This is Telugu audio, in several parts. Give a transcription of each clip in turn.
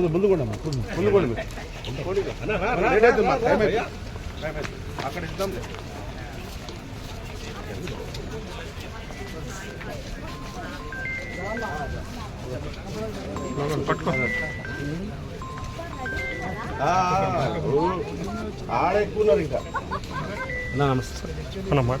కొంచెం ముందు కూడా ముందు. కూడా. అక్కడ ఇద్దాం ఆడ ఎక్కువ ఉన్నారు ఇంకా. నమస్తే. మనం మాట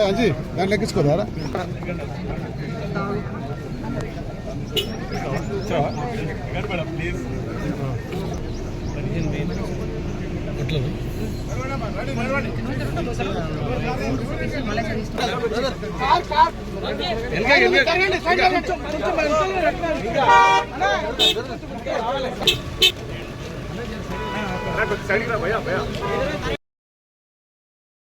అంజీ దాన్ని లెక్కించుకోదారా సైడ్కి రా భయా భయా